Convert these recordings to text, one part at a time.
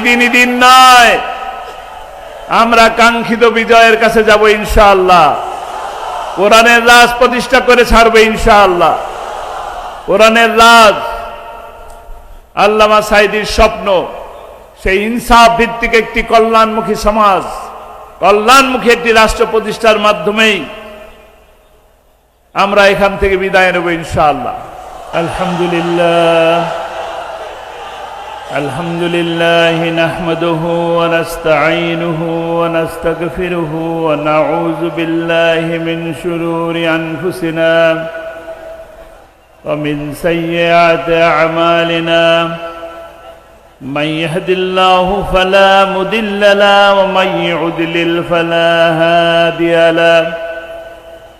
দিনই দিন নয়। আমরা কাঙ্ক্ষিত বিজয়ের কাছে যাব ইনশাআল্লাহ। কোরআনের রাজ প্রতিষ্ঠা করে ছাড়বে ইনশাআল্লাহ। কোরআনের রাজ আল্লামা সাইদির স্বপ্ন, সেই ইনসাফ ভিত্তিক একটি কল্যাণমুখী সমাজ, কল্যাণমুখী একটি রাষ্ট্র প্রতিষ্ঠার মাধ্যমেই আমরা এখান থেকে বিদায় নেব ইনশাআল্লাহ। আলহামদুলিল্লাহ। الحمد لله نحمده ونستعينه ونستغفره ونعوذ بالله من شرور انفسنا ومن سيئات اعمالنا من يهد الله فلا مضل له ومن يضلل فلا هادي له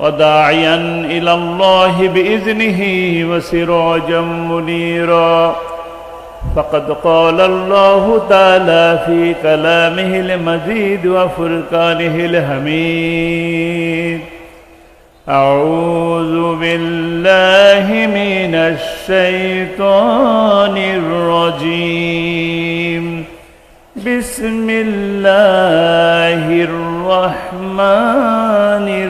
وداعيا الى الله باذنه وسراجا منيرا فقد قال الله تعالى في كلامه المجيد وفرقانه الحميد اعوذ بالله من الشيطان الرجيم بسم الله الرحمن الرحيم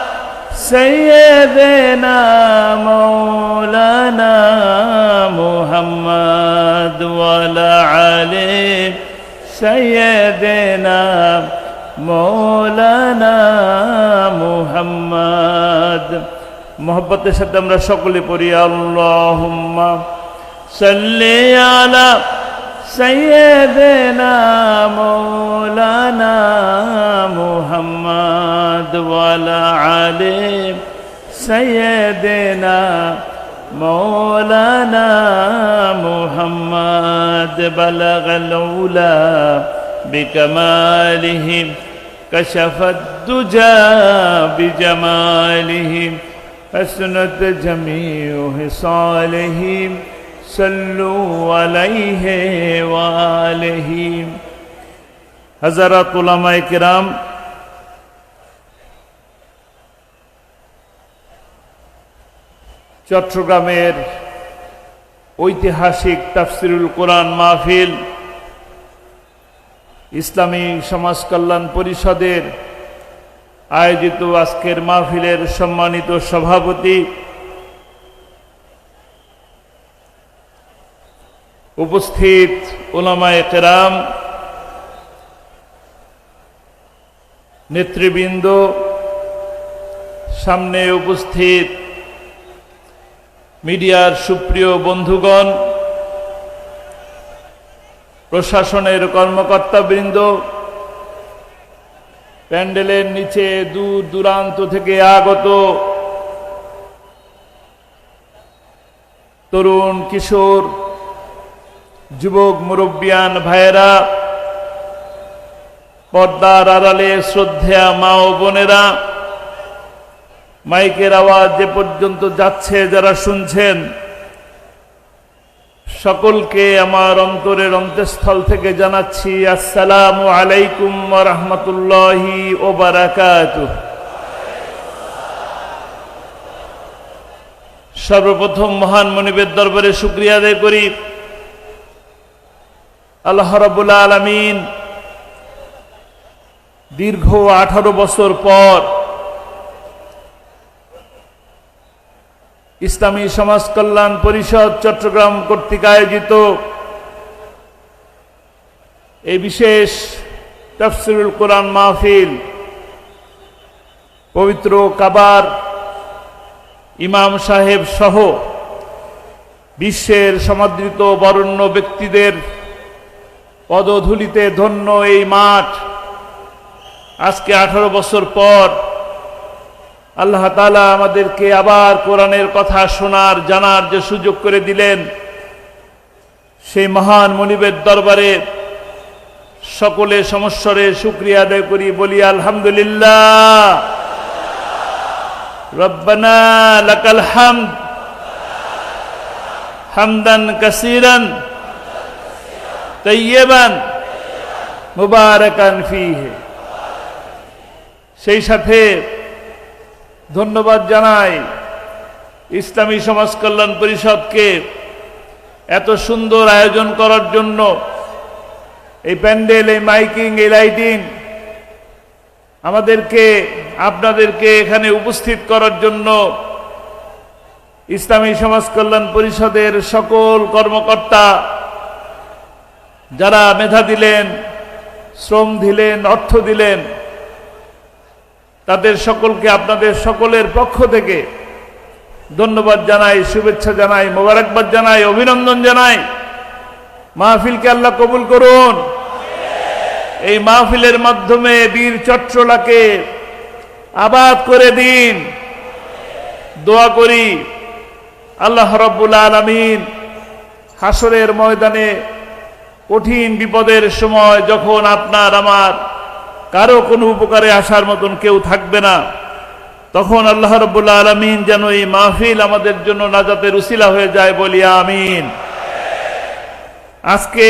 سيدنا مولانا محمد وعلى علي سيدنا مولانا محمد মোহব্বতের সাথে আমরা সকলে পড়ি আল্লাহুম্মা সাল্লি আলা سيدنا مولانا محمد ولا عليم سيدنا مولانا محمد بلغ الأولى بكماله كشف الدجى بجماله حسنت جميع خصاله صلوا عليه وآله হজরত উলামায়ে কিরাম চট্টগ্রামের ঐতিহাসিক তাফসিরুল কোরআন মাহফিল ইসলামী সমাজ কল্যাণ পরিষদের আয়োজিত আজকের মাহফিলের সম্মানিত সভাপতি উপস্থিত ওলামায়ে কেরাম, নেতৃবৃন্দ, সামনে উপস্থিত মিডিয়ার সুপ্রিয় বন্ধুগণ, প্রশাসনের কর্মকর্তাবৃন্দ, প্যান্ডেলের নিচে দূর দূরান্ত থেকে আগত তরুণ, কিশোর যুবক, মুরব্বিয়ান ভাইয়েরা, পর্দার আড়ালে শ্রদ্ধা মা ও বোনেরা, মাইকের আওয়াজ যে পর্যন্ত যাচ্ছে যারা শুনছেন, সকলকে আমার অন্তরের অন্তঃস্থল থেকে জানাচ্ছি, আসসালামু আলাইকুম রহমতুল্লাহি ও বারাকাত সর্বপ্রথম মহান মনিবের দরবারে শুক্রিয়া আদায় করি। আল্লাহ রাবুল আলমিন দীর্ঘ আঠারো বছর পর ইসলামী সমাজ কল্যাণ পরিষদ চট্টগ্রাম কর্তৃক আয়োজিত এই বিশেষ তফসিরুল কোরআন মাহফিল পবিত্র কাবার ইমাম সাহেব সহ বিশ্বের সমাদৃত বরণ্য ব্যক্তিদের পদধূলিতে ধন্য এই মাঠ। আজকে আঠারো বছর পর আল্লাহ তালা আমাদেরকে আবার কোরআনের কথা শোনার, জানার যে সুযোগ করে দিলেন, সেই মহান মনিবের দরবারে সকলে সমস্বরে শুক্রিয়া আদায় করি, বলি, আলহামদুলিল্লাহ। রব্বানা লাকাল হামদ। হামদান কাসিরান। তৈয়বান মুবারকান ফিহে। সেই সাথে ধন্যবাদ জানাই ইসলামী সমাজ কল্যাণ পরিষদকে এত সুন্দর আয়োজন করার জন্য। এই প্যান্ডেল, এই মাইকিং, এই লাইটিং আমাদেরকে, আপনাদেরকে এখানে উপস্থিত করার জন্য ইসলামী সমাজ কল্যাণ পরিষদের সকল কর্মকর্তা যারা মেধা দিলেন, শ্রম দিলেন, অর্থ দিলেন, তাদের সকলকে আপনাদের সকলের পক্ষ থেকে ধন্যবাদ জানাই, শুভেচ্ছা জানাই, মোবারকবাদ জানাই, অভিনন্দন জানাই। মাহফিলকে আল্লাহ কবুল করুন। এই মাহফিলের মাধ্যমে বীর চট্টলাকে আবাদ করে দিন। দোয়া করি, আল্লাহ রব্বুল আলমিন হাসরের ময়দানে কঠিন বিপদের সময় যখন আপনার আমার কারও কোনো উপকারে আসার মতন কেউ থাকবে না, তখন আল্লাহ রব্বুল্লা আলমিন যেন এই মাহফিল আমাদের জন্য নাজাতের উসিলা হয়ে যায় বলি আমিন। আজকে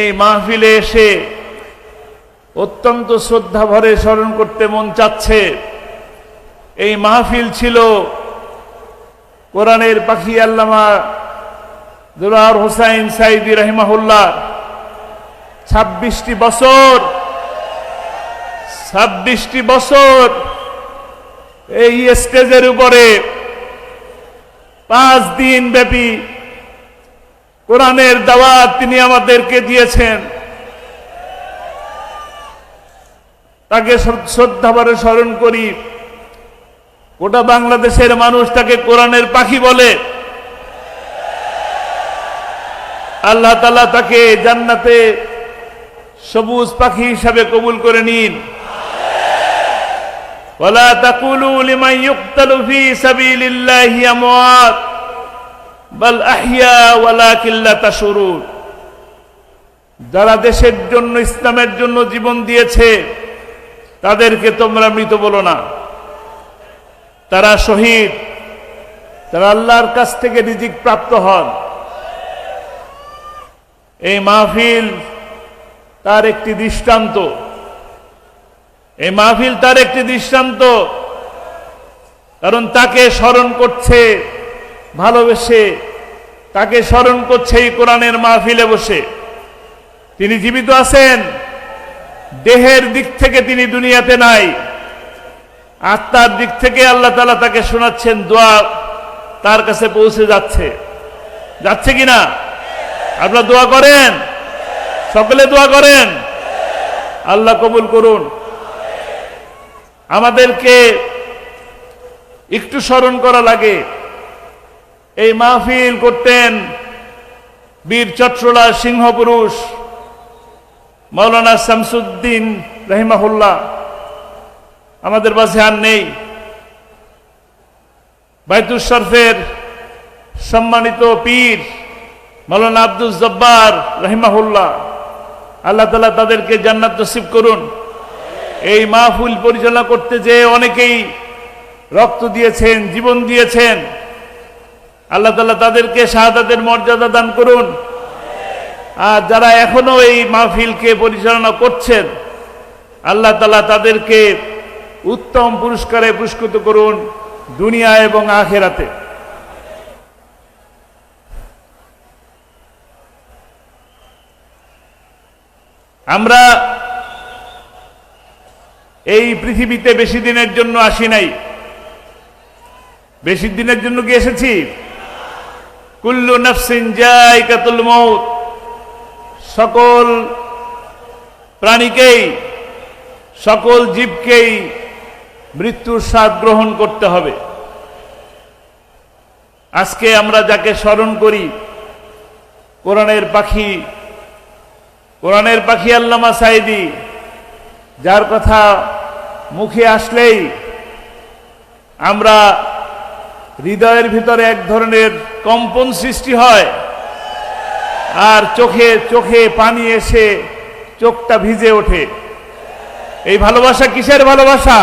এই মাহফিলে এসে অত্যন্ত শ্রদ্ধা ভরে স্মরণ করতে মন চাচ্ছে। এই মাহফিল ছিল কোরআনের পাখি আল্লামা দুলার হোসাইন সাইদি রহিমাহুল্লাহ, ছাব্বিশটি বছর ছাব্বিশটি বছর এই স্টেজের উপরে পাঁচ দিন ব্যাপী কোরআনের দাওয়াত তিনি আমাদেরকে দিয়েছেন। তাকে শ্রদ্ধাভরে স্মরণ করি। গোটা বাংলাদেশের মানুষ তাকে কোরআনের পাখি বলে। আল্লাহ তালা তাকে জান্নাতে সবুজ পাখি হিসাবে কবুল করে নিন ولا تقولوا لمن يقتل في سبيل الله اموات بل احياء ولكن لا تشعرون যারা দেশের জন্য ইসলামের জন্য জীবন দিয়েছে তাদেরকে তোমরা মৃত বলো না তারা শহীদ তারা আল্লাহর কাছ থেকে রিজিক প্রাপ্ত হন এই মাহফিল তার একটি দৃষ্টান্ত। এই মাহফিল তার একটি দৃষ্টান্ত। কারণ তাকে স্মরণ করছে, ভালোবেসে তাকে স্মরণ করছে এই কোরআনের মাহফিলে বসে। তিনি জীবিত আছেন, দেহের দিক থেকে তিনি দুনিয়াতে নাই। আত্মার দিক থেকে আল্লাহ তালা তাকে শোনাচ্ছেন, দোয়া তার কাছে পৌঁছে যাচ্ছে। যাচ্ছে কিনা? আপনারা দোয়া করেন। সকলে দোয়া করেন। আল্লাহ কবুল করুন। আমাদেরকে একটু স্মরণ করা লাগে। এই মাহফিল করতেন বীর চট্টলা সিংহপুরুষ মৌলানা শামসুদ্দিন রহিমাহুল্লাহ। আমাদের পাশে আর নেই। বাইতুল শরফের সম্মানিত পীর মৌলানা আব্দুল জব্বার রহিমাহুল্লাহ, আল্লাহ তালা তাদেরকে জান্নাত নসিব করুন। এই মাহফুল পরিচালনা করতে যে অনেকেই রক্ত দিয়েছেন, জীবন দিয়েছেন। আল্লাহ তালা তাদেরকে শাহাদাতের মর্যাদা দান করুন। আর যারা এখনও এই মাহফিলকে পরিচালনা করছেন, আল্লাহ তালা তাদেরকে উত্তম পুরস্কারে পুরস্কৃত করুন দুনিয়া এবং আখেরাতে। আমরা এই পৃথিবীতে বেশি দিনের জন্য আসি নাই। বেশি দিনের জন্য কি এসেছি? কুল্লু নফসিন জায়কাতুল মৌত সকল প্রাণীকেই, সকল জীবকেই মৃত্যুর স্বাদ গ্রহণ করতে হবে। আজকে আমরা যাকে স্মরণ করি, কোরআনের পাখি কোরআনের পাখি আল্লামা সাইদি, যার কথা মুখে আসলেই আমরা হৃদয়ের ভিতরে এক ধরনের কম্পন সৃষ্টি হয়। আর চোখে চোখে পানি এসে চোখটা ভিজে ওঠে। এই ভালোবাসা কিসের ভালোবাসা?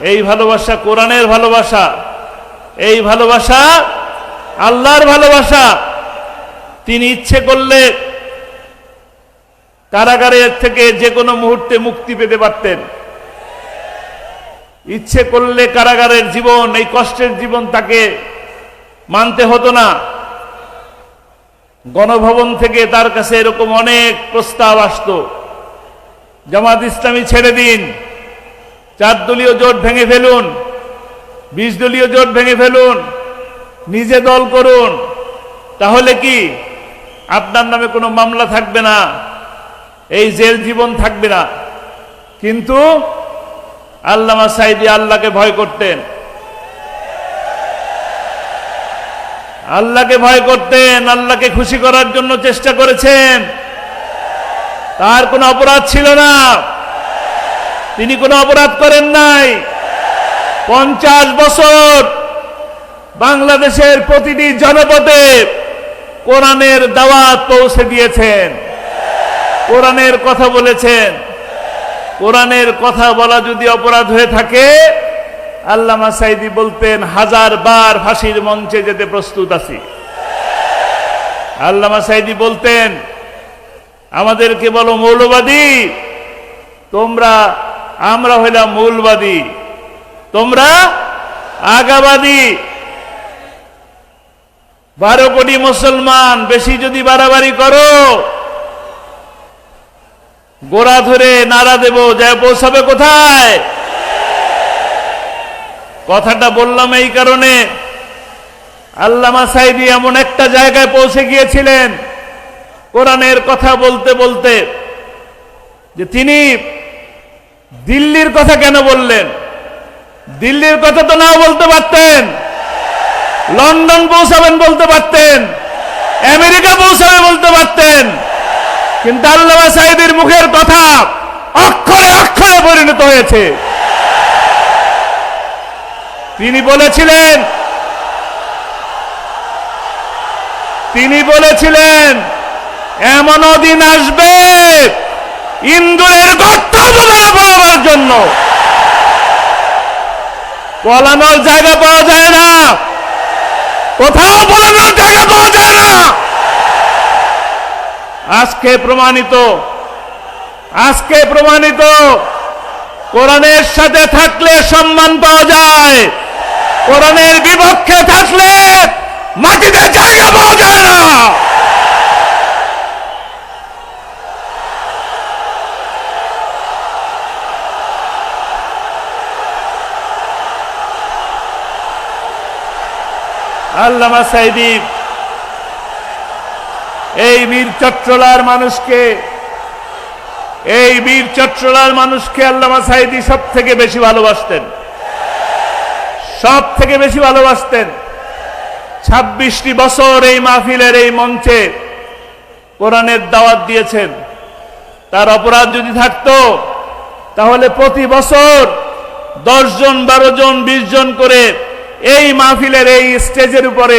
এই ভালোবাসা কোরআনের ভালোবাসা। এই ভালোবাসা আল্লাহর ভালোবাসা। তিনি ইচ্ছে করলে কারাগারের থেকে যে কোনো মুহূর্তে মুক্তি পেতে পারতেন। ইচ্ছে করলে কারাগারের জীবন, এই কষ্টের জীবন তাকে মানতে হতো না। গণভবন থেকে তার কাছে এরকম অনেক প্রস্তাব আসতো। জামাত ইসলামী ছেড়ে দিন। চার দলীয় জোট ভেঙে ফেলুন। বিশ দলীয় জোট ভেঙে ফেলুন। নিজে দল করুন। তাহলে কি আপনার নামে কোনো মামলা থাকবে না? এই জেল জীবন থাকবে না। কিন্তু আল্লামা সাইদি আল্লাহকে ভয় করতেন। আল্লাহকে ভয় করতেন, আল্লাহকে খুশি করার জন্য চেষ্টা করেছেন। তার কোনো অপরাধ ছিল না। তিনি কোনো অপরাধ করেন নাই। পঞ্চাশ বছর বাংলাদেশের প্রতিটি জনপদে কোরআনের দাওয়াত পৌঁছে দিয়েছেন। কোরআনের কথা বলেছেন। কোরআনের কথা বলা যদি অপরাধ হয়ে থাকে, আল্লামা সাইদি বলতেন, হাজার বার ফাঁসির মঞ্চে যেতে প্রস্তুত আছি। আল্লামা সাইদি বলতেন, আমাদেরকে বলো মৌলবাদী, তোমরা, আমরা হইলাম মৌলবাদী, তোমরা আগাবাদী। বারো কোটি মুসলমান, বেশি যদি বাড়াবাড়ি করো গোড়া ধরে নাড়া দেব, যায় পৌঁছাবে কোথায়? কথাটা বললাম এই কারণে। আল্লামা সাইদি এমন একটা জায়গায় পৌঁছে গিয়েছিলেন, কোরআনের কথা বলতে বলতে, যে তিনি দিল্লির কথা কেন বললেন? দিল্লির কথা তো নাও বলতে পারতেন। লন্ডন পৌঁছাবেন বলতে পারতেন। আমেরিকা পৌঁছাবে বলতে পারতেন। কিন্তু আল্লামা সাইদির মুখের কথা অক্ষরে অক্ষরে পরিণত হয়েছে। তিনি বলেছিলেন তিনি বলেছিলেন এমনও দিন আসবে ইন্দুরের গর্ত পড়াবার জন্য। পলানোর জায়গা পাওয়া যায় না। কোথাও পলানোর জায়গা পাওয়া যায় না। আজকে প্রমাণিত আজকে প্রমাণিত। কোরআনের সাথে থাকলে সম্মান পাওয়া যায়, কোরআনের বিপক্ষে থাকলে মাটিতে জায়গা পাওয়া যায় না। আল্লামা সাইদি এই বীর চট্টলার মানুষকে, এই বীর চট্টলার মানুষকে আল্লামা সাইদি সব থেকে বেশি ভালোবাসতেন। সব থেকে বেশি ভালোবাসতেন। ছাব্বিশটি বছর এই মাহফিলের এই মঞ্চে কোরআনের দাওয়াত দিয়েছেন। তার অপরাধ যদি থাকতো, তাহলে প্রতি বছর দশ জন বারো জন বিশ জন করে এই মাহফিলের এই স্টেজের উপরে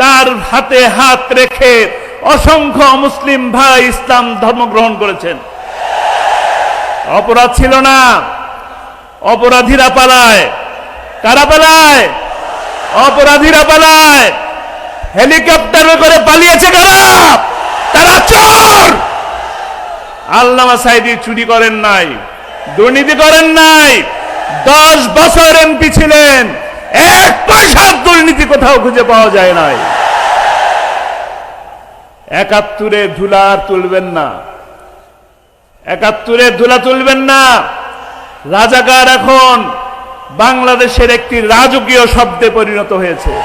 তার হাতে হাত রেখে অসংখ্য মুসলিম ভাই ইসলাম ধর্ম গ্রহণ করেছেন। অপরাধ ছিল না। অপরাধীরা পালায়। কারা পালায়? অপরাধীরা পালায়। হেলিকপ্টারে করে পালিয়েছে কারা? তারা চোর! আল্লামা সাইদি চুরি করেন নাই, দুর্নীতি করেন নাই। দশ বছর এমপি ছিলেন। এক পয়সার দুর্নীতি কোথাও খুঁজে পাওয়া যায় নাই। একাত্তরে ধুলা আর তুলবেন না। একাত্তরে ধুলা তুলবেন না। রাজাকার এখন বাংলাদেশের একটি রাজকীয় শব্দে পরিণত হয়েছে।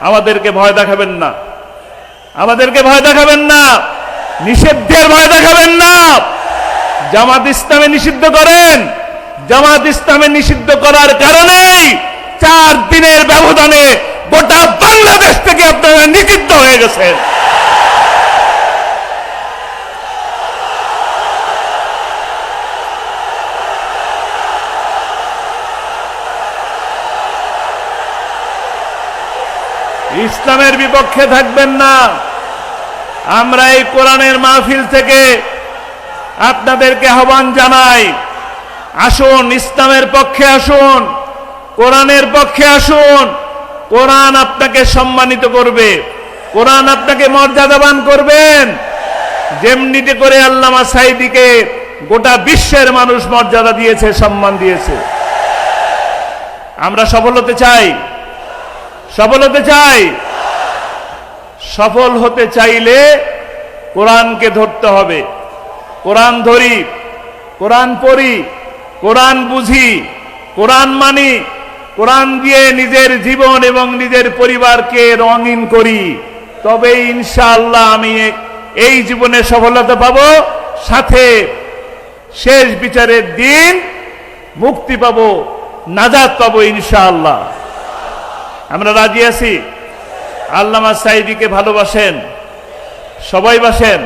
আমাদেরকে ভয় দেখাবেন না। আমাদেরকে ভয় দেখাবেন না। নিষিদ্ধের ভয় দেখাবেন না। জামাত ইসলামে নিষিদ্ধ করেন। জামাত ইসলামে নিষিদ্ধ করার কারণেই চার দিনের ব্যবধানে গোটা বাংলাদেশ থেকে আপনারা নিষিদ্ধ হয়ে গেছেন। ইসলামের বিপক্ষে থাকবেন না। আমরা এই কোরআনের মাহফিল থেকে আপনাদেরকে আহ্বান জানাই, আসুন, ইসলামের পক্ষে আসুন, কোরআনের পক্ষে আসুন। কোরআন আপনাকে সম্মানিত করবে। কোরআন আপনাকে মর্যাদাবান করবেন। যেমনিতে করে আল্লামা সাইদিকে গোটা বিশ্বের মানুষ মর্যাদা দিয়েছে, সম্মান দিয়েছে। আমরা সফল হতে চাই। সফল হতে চাই। সফল হতে চাইলে কোরআনকে ধরতে হবে। কোরআন ধরি, কোরআন পড়ি, কোরআন বুঝি, কোরআন মানি কোরআন দিয়ে নিজের জীবন এবং নিজের পরিবারকে রঙিন করি। তবে ইনশাআল্লাহ আমি এই জীবনে সফলতা পাব। সাথে শেষ বিচারের দিন মুক্তি পাব নাজাদ পাবো ইনশাআল্লাহ। আমরা রাজি আছি? আল্লামা সাইদিকে ভালোবাসেন? সবাই বাসেন?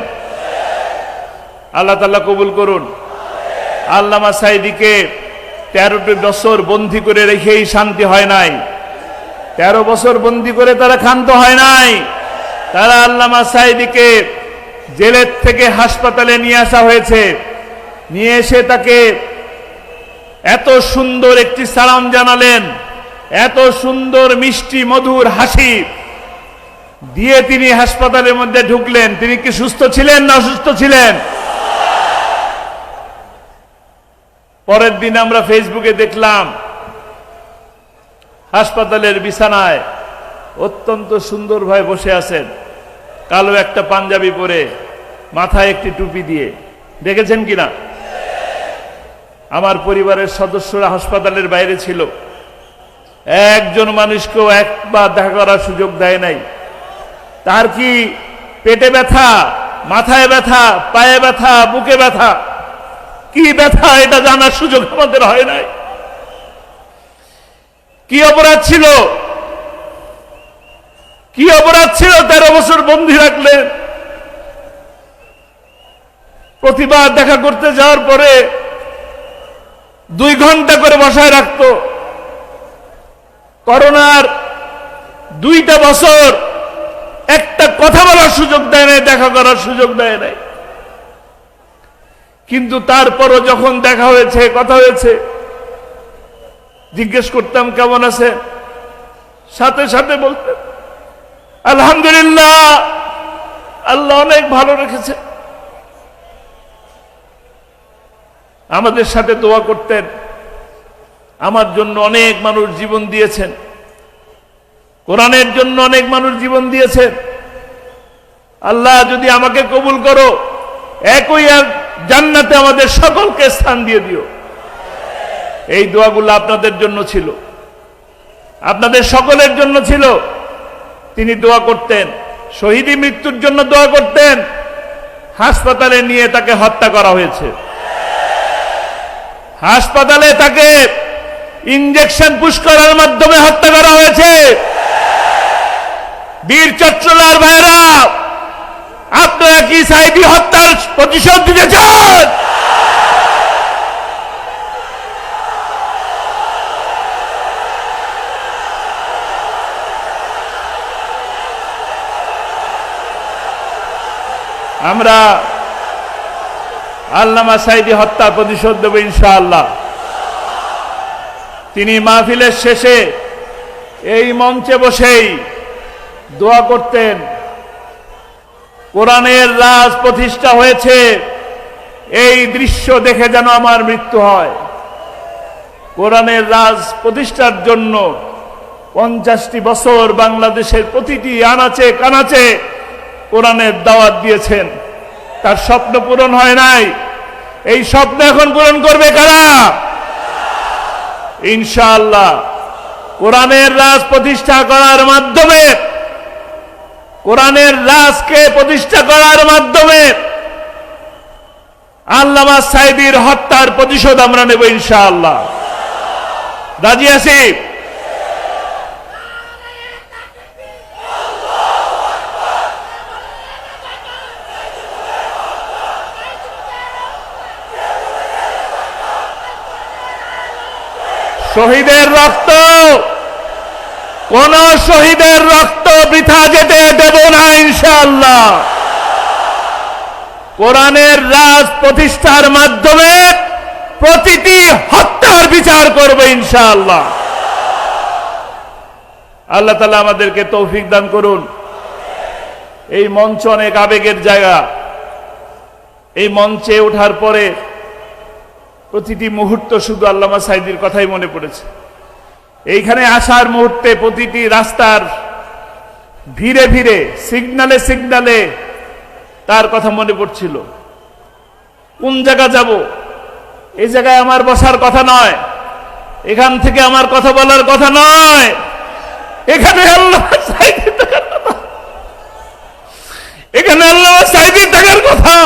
আল্লাহ তাল্লাহ কবুল করুন। আল্লামা সাইদিকে তেরোটি বছর বন্দি করে রেখেই শান্তি হয় নাই। তেরো বছর বন্দি করে তারা ক্ষান্ত হয় নাই। তারা আল্লামা সাইদিকে জেলের থেকে হাসপাতালে নিয়ে আসা হয়েছে। নিয়ে এসে তাকে এত সুন্দর একটি সালাম জানালেন, এত সুন্দর মিষ্টি, মধুর হাসি দিয়ে তিনি হাসপাতালের মধ্যে ঢুকলেন। তিনি কি সুস্থ ছিলেন না অসুস্থ ছিলেন? পরের দিন আমরা ফেসবুকে দেখলাম, হাসপাতালের বিছানায় অত্যন্ত সুন্দর সুন্দরভাবে বসে আছেন, কালো একটা পাঞ্জাবি পরে মাথায় একটি টুপি দিয়ে। দেখেছেন কিনা? আমার পরিবারের সদস্যরা হাসপাতালের বাইরে ছিল। একজন মানুষকেও একবার দেখা করার সুযোগ দেয় নাই। তার কি পেটে ব্যথা, মাথায় ব্যথা, পায়ে ব্যথা, বুকে ব্যথা? কি ব্যথা, এটা জানার সুযোগ আমাদের হয় নাই। কি অপরাধ ছিল? কি অপরাধ ছিল? তেরো বছর বন্দি রাখলেন। প্রতিবার দেখা করতে যাওয়ার পরে দুই ঘণ্টা করে বসায় রাখতো। করোনার দুইটা বছর একটা কথা বলার সুযোগ দেয় নাই, দেখা করার সুযোগ দেয় নাই। কিন্তু তারপরও যখন দেখা হয়েছে, কথা হয়েছে, জিজ্ঞেস করতাম, কেমন আছে সাথে সাথে বলতেন, আলহামদুলিল্লাহ, আল্লাহ অনেক ভালো রেখেছে। আমাদের সাথে দোয়া করতেন, আমার জন্য অনেক মানুষ জীবন দিয়েছেন। কোরআনের জন্য অনেক মানুষ জীবন দিয়েছেন। আল্লাহ যদি আমাকে কবুল করো, একই আর জান্নাতে আমাদের সকলকে স্থান দিয়ে দিও। এই দোয়াগুলো আপনাদের জন্য ছিল। আপনাদের সকলের জন্য ছিল। তিনি দোয়া করতেন, শহীদি মৃত্যুর জন্য দোয়া করতেন, হাসপাতালে নিয়ে তাকে হত্যা করা হয়েছে। হাসপাতালে তাকে ইঞ্জেকশন পুশ করার মাধ্যমে হত্যা করা হয়েছে। বীর চট্টলার ভাইরা আপনারা কি সাইদি হত্যার প্রতিশোধ দিতে চান। আমরা আল্লামা সাইদি হত্যার প্রতিশোধ দেব ইনশাআল্লাহ। তিনি মাহফিলের শেষে এই মঞ্চে বসেই দোয়া করতেন। কোরআনের রাজ প্রতিষ্ঠা হয়েছে। এই দৃশ্য দেখে যেন আমার মৃত্যু হয়। কোরআনের রাজ প্রতিষ্ঠার জন্য পঞ্চাশটি বছর বাংলাদেশের প্রতিটি আনাচে কানাচে কোরআনের দাওয়াত দিয়েছেন। তার স্বপ্ন পূরণ হয় নাই। এই স্বপ্ন এখন পূরণ করবে কারা? ইনশাআল্লাহ। কোরআনের রাজ প্রতিষ্ঠা করার মাধ্যমে কোরআনের রাজকে প্রতিষ্ঠা করার মাধ্যমে আল্লামা সাইদির হত্যার প্রতিশোধ আমরা নেব ইনশাআল্লাহ। রাজি আছি? শহীদের রক্ত কোন শহীদের রক্ত বৃথা যেতে দেব না ইনশাআল্লাহ। কোরআনের রাজ প্রতিষ্ঠার মাধ্যমে প্রতিটি হত্যার বিচার করবে ইনশাআল্লাহ। আল্লাহ তালা আমাদেরকে তৌফিক দান করুন। এই মঞ্চ অনেক আবেগের জায়গা। এই মঞ্চে ওঠার পরে প্রতিটি মুহূর্ত শুধু আল্লামা সাইদির কথাই মনে পড়েছে। এইখানে আসার মুহূর্তে প্রতিটি রাস্তার ভিড়ে ভিড়ে, সিগনালে সিগনালে তার কথা মনে পড়ছিল। কোন জায়গা যাব? এই জায়গায় আমার বসার কথা নয়। এখান থেকে আমার কথা বলার কথা নয়। এখানে আল্লাহ এখানে আল্লাহ সাইদির থাকার কথা।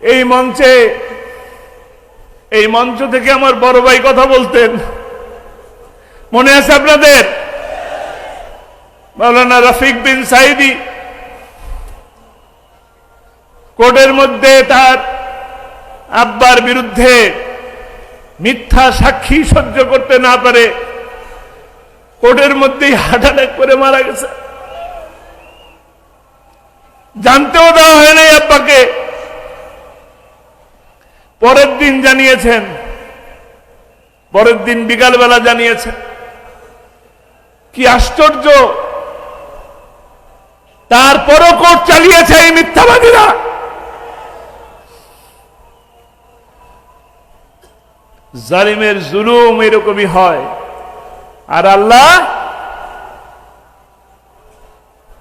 এই মঞ্চে, এই মঞ্চ থেকে আমার বড় ভাই কথা বলতেন। মনে আছে আপনাদের? মৌলানা রফিক বিন সাইদি। কোর্টের মধ্যে তার আব্বার বিরুদ্ধে মিথ্যা সাক্ষী সহ্য করতে না পারে, কোর্টের মধ্যেই হার্ট অ্যাটাক করে মারা গেছে। জানতেও দেওয়া হয় নাই আব্বাকে। পরের দিন জানিয়েছেন। পরের দিন বিকালবেলা জানিয়েছেন। কি আশ্চর্য! তারপরও কোর্ট চালিয়েছে এই মিথ্যাবাদীরা। জালিমের জুলুম এরকমই হয়। আর আল্লাহ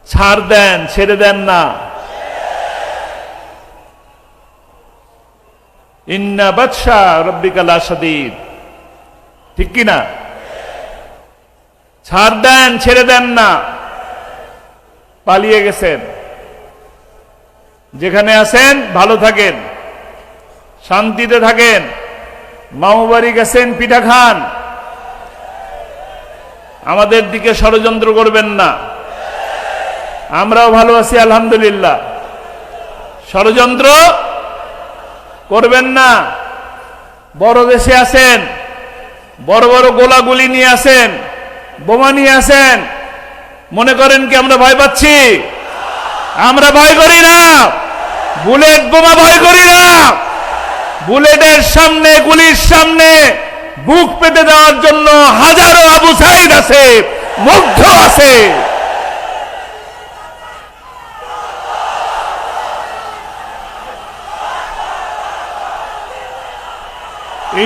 ছাড় দেন, ছেড়ে দেন না। ইন্না বাদশা রব্বিকাল আসাদিদ ঠিক কি না ছাড় দেন, ছেড়ে দেন না। পালিয়ে গেছেন। যেখানে আছেন, ভালো থাকেন। শান্তিতে থাকেন। মামুবাড়ি গেছেন, পিঠা খান। আমাদের দিকে ষড়যন্ত্র করবেন না। আমরাও ভালো আছি, আলহামদুলিল্লাহ। ষড়যন্ত্র করবেন না। বড় দেশে আছেন, বড় বড় গোলাগুলি নিয়ে আসেন বোমা নিয়ে আসেন মনে করেন কি আমরা ভয় পাচ্ছি? আমরা ভয় করি না। বুলেট বোমা ভয় করি না। বুলেটের সামনে, গুলির সামনে বুক পেতে দেওয়ার জন্য হাজারো আবু সাইদ আছে, মুগ্ধ আছে।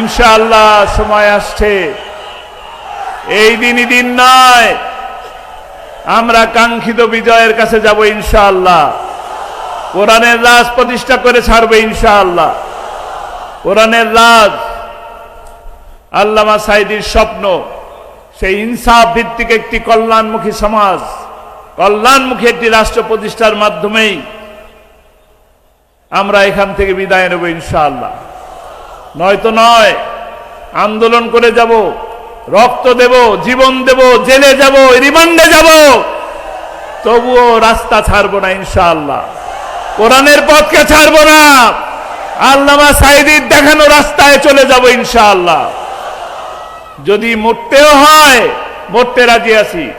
ইনশাআল্লাহ সময় আসছে। এই দিনই দিন নয়, আমরা কাঙ্ক্ষিত বিজয়ের কাছে যাব ইনশাআল্লাহ। কোরআনের রাজ প্রতিষ্ঠা করে ছাড়বে ইনশাআল্লাহ। কোরআনের রাজ, আল্লামা সাইদির স্বপ্ন, সেই ইনসাফ ভিত্তিক একটি কল্যাণমুখী সমাজ, কল্যাণমুখী একটি রাষ্ট্র প্রতিষ্ঠার মাধ্যমেই আমরা এখান থেকে বিদায় নেব ইনশাআল্লাহ। নয়তো নয়। আন্দোলন করে যাব, রক্ত দেব, জীবন দেব, জেলে যাব, রিমান্ডে যাব। তবুও রাস্তা ছাড়বো না ইনশাআল্লাহ। কোরআনের পথকে ছাড়বো না। আল্লামা সাইদির দেখানো রাস্তায় চলে যাব ইনশাআল্লাহ। যদি মরতেও হয়, মরতে রাজি আছি।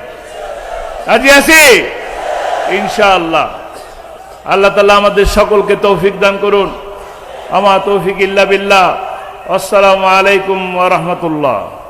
রাজি আছি? ইনশাআল্লাহ। আল্লাহ তালা আমাদের সকলকে তৌফিক দান করুন। আমার তৌফিক ইল্লা বিল্লাহ। আসসালামু আলাইকুম ওয়া রাহমাতুল্লাহ।